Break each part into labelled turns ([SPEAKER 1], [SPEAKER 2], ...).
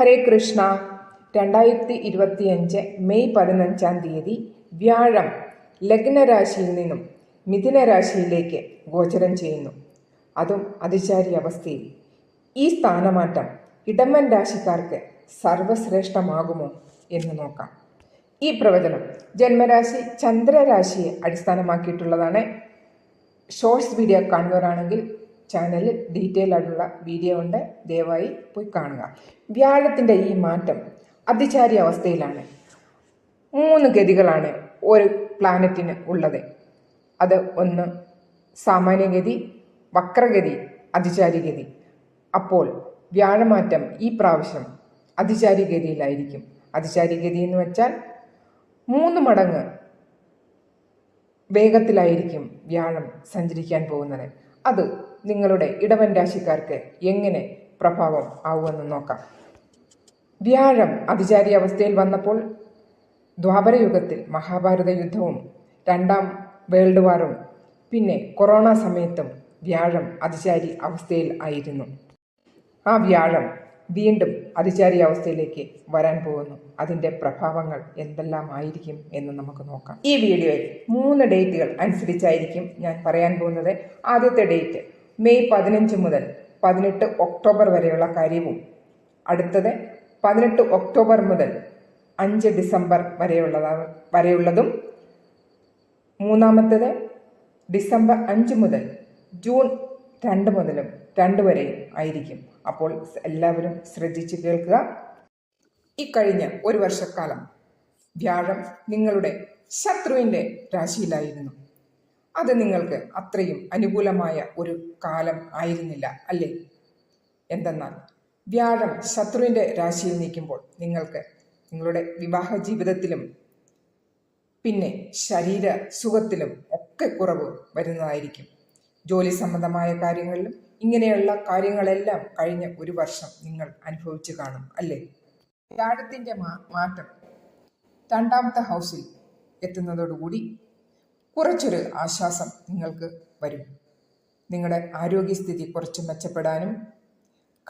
[SPEAKER 1] ഹരേ കൃഷ്ണ. രണ്ടായിരത്തി ഇരുപത്തിയഞ്ച് മെയ് പതിനഞ്ചാം തീയതി വ്യാഴം ലഗ്നരാശിയിൽ നിന്നും മിഥുനരാശിയിലേക്ക് ഗോചരം ചെയ്യുന്നു. അതും അതിചാരി അവസ്ഥയിൽ. ഈ സ്ഥാനമാറ്റം ഇടമൻ രാശിക്കാർക്ക് സർവശ്രേഷ്ഠമാകുമോ എന്ന് നോക്കാം. ഈ പ്രവചനം ജന്മരാശി ചന്ദ്രരാശിയെ അടിസ്ഥാനമാക്കിയിട്ടുള്ളതാണ്. ഷോർട്സ് വീഡിയോ കാണുന്നവരാണെങ്കിൽ ചാനലിൽ ഡീറ്റെയിൽ ആയിട്ടുള്ള വീഡിയോ ഉണ്ട്. ദയവായി പോയി കാണുക. വ്യാഴത്തിന്റെ ഈ മാറ്റം അതിചാരി അവസ്ഥയിലാണ്. മൂന്ന് ഗതികളാണ് ഒരു പ്ലാനറ്റിന് ഉള്ളത്. അത് ഒന്ന് സാമാന്യഗതി വക്രഗതി അതിചാരിഗതി. അപ്പോൾ വ്യാഴമാറ്റം ഈ പ്രാവശ്യം അതിചാരിഗതിയിലായിരിക്കും. അതിചാരിഗതി എന്ന് വെച്ചാൽ മൂന്ന് മടങ്ങ് വേഗത്തിലായിരിക്കും വ്യാഴം സഞ്ചരിക്കാൻ പോകുന്നത്. അത് നിങ്ങളുടെ ഇടവൻ രാശിക്കാർക്ക് എങ്ങനെ പ്രഭാവം ആവുമെന്ന് നോക്കാം. വ്യാഴം അതിചാരി അവസ്ഥയിൽ വന്നപ്പോൾ ദ്വാപരയുഗത്തിൽ മഹാഭാരത യുദ്ധവും രണ്ടാം വേൾഡ് വാറും പിന്നെ കൊറോണ സമയത്തും വ്യാഴം അതിചാരി അവസ്ഥയിൽ ആയിരുന്നു. ആ വ്യാഴം വീണ്ടും അതിചാരി അവസ്ഥയിലേക്ക് വരാൻ പോകുന്നു. അതിന്റെ പ്രഭാവങ്ങൾ എന്തെല്ലാം ആയിരിക്കും എന്ന് നമുക്ക് നോക്കാം. ഈ വീഡിയോയിൽ മൂന്ന് ഡേറ്റുകൾ അനുസരിച്ചായിരിക്കും ഞാൻ പറയാൻ പോകുന്നത്. ആദ്യത്തെ ഡേറ്റ് മെയ് പതിനഞ്ച് മുതൽ പതിനെട്ട് ഒക്ടോബർ വരെയുള്ള കാര്യവും അടുത്തത് പതിനെട്ട് ഒക്ടോബർ മുതൽ അഞ്ച് ഡിസംബർ വരെയുള്ളതാണ് വരെയുള്ളതും മൂന്നാമത്തത് ഡിസംബർ അഞ്ച് മുതൽ ജൂൺ രണ്ട് മുതലും രണ്ട് വരെയും ആയിരിക്കും. അപ്പോൾ എല്ലാവരും ശ്രദ്ധിച്ച് കേൾക്കുക. ഇക്കഴിഞ്ഞ ഒരു വർഷക്കാലം വ്യാഴം നിങ്ങളുടെ ശത്രുവിന്റെ രാശിയിലായിരുന്നു. അത് നിങ്ങൾക്ക് അത്രയും അനുകൂലമായ ഒരു കാലം ആയിരുന്നില്ല അല്ലേ? എന്തെന്നാൽ വ്യാഴം ശത്രുവിന്റെ രാശിയിൽ നീക്കുമ്പോൾ നിങ്ങൾക്ക് നിങ്ങളുടെ വിവാഹ ജീവിതത്തിലും പിന്നെ ശരീര സുഖത്തിലും ഒക്കെ കുറവ് വരുന്നതായിരിക്കും. ജോലി സംബന്ധമായ കാര്യങ്ങളിലും ഇങ്ങനെയുള്ള കാര്യങ്ങളെല്ലാം കഴിഞ്ഞ ഒരു വർഷം നിങ്ങൾ അനുഭവിച്ചു കാണും അല്ലേ? വ്യാഴത്തിന്റെ മാറ്റം രണ്ടാമത്തെ ഹൗസിൽ എത്തുന്നതോടുകൂടി കുറച്ചൊരു ആശ്വാസം നിങ്ങൾക്ക് വരും. നിങ്ങളുടെ ആരോഗ്യസ്ഥിതി കുറച്ച് മെച്ചപ്പെടാനും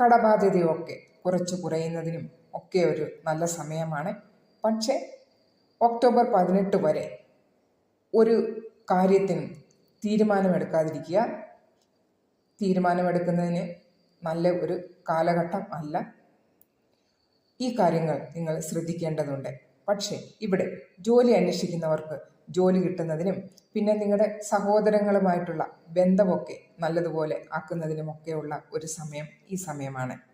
[SPEAKER 1] കടബാധ്യതയൊക്കെ കുറച്ച് കുറയുന്നതിനും ഒക്കെ ഒരു നല്ല സമയമാണ്. പക്ഷേ ഒക്ടോബർ പതിനെട്ട് വരെ ഒരു കാര്യത്തിനും തീരുമാനമെടുക്കാതിരിക്കുക. തീരുമാനമെടുക്കുന്നതിന് നല്ല ഒരു കാലഘട്ടം അല്ല. ഈ കാര്യങ്ങൾ നിങ്ങൾ ശ്രദ്ധിക്കേണ്ടതുണ്ട്. പക്ഷേ ഇവിടെ ജോലി അന്വേഷിക്കുന്നവർക്ക് ജോലി കിട്ടുന്നതിനും പിന്നെ നിങ്ങളുടെ സഹോദരങ്ങളുമായിട്ടുള്ള ബന്ധമൊക്കെ നല്ലതുപോലെ ആക്കുന്നതിനുമൊക്കെയുള്ള ഒരു സമയം ഈ സമയമാണ്.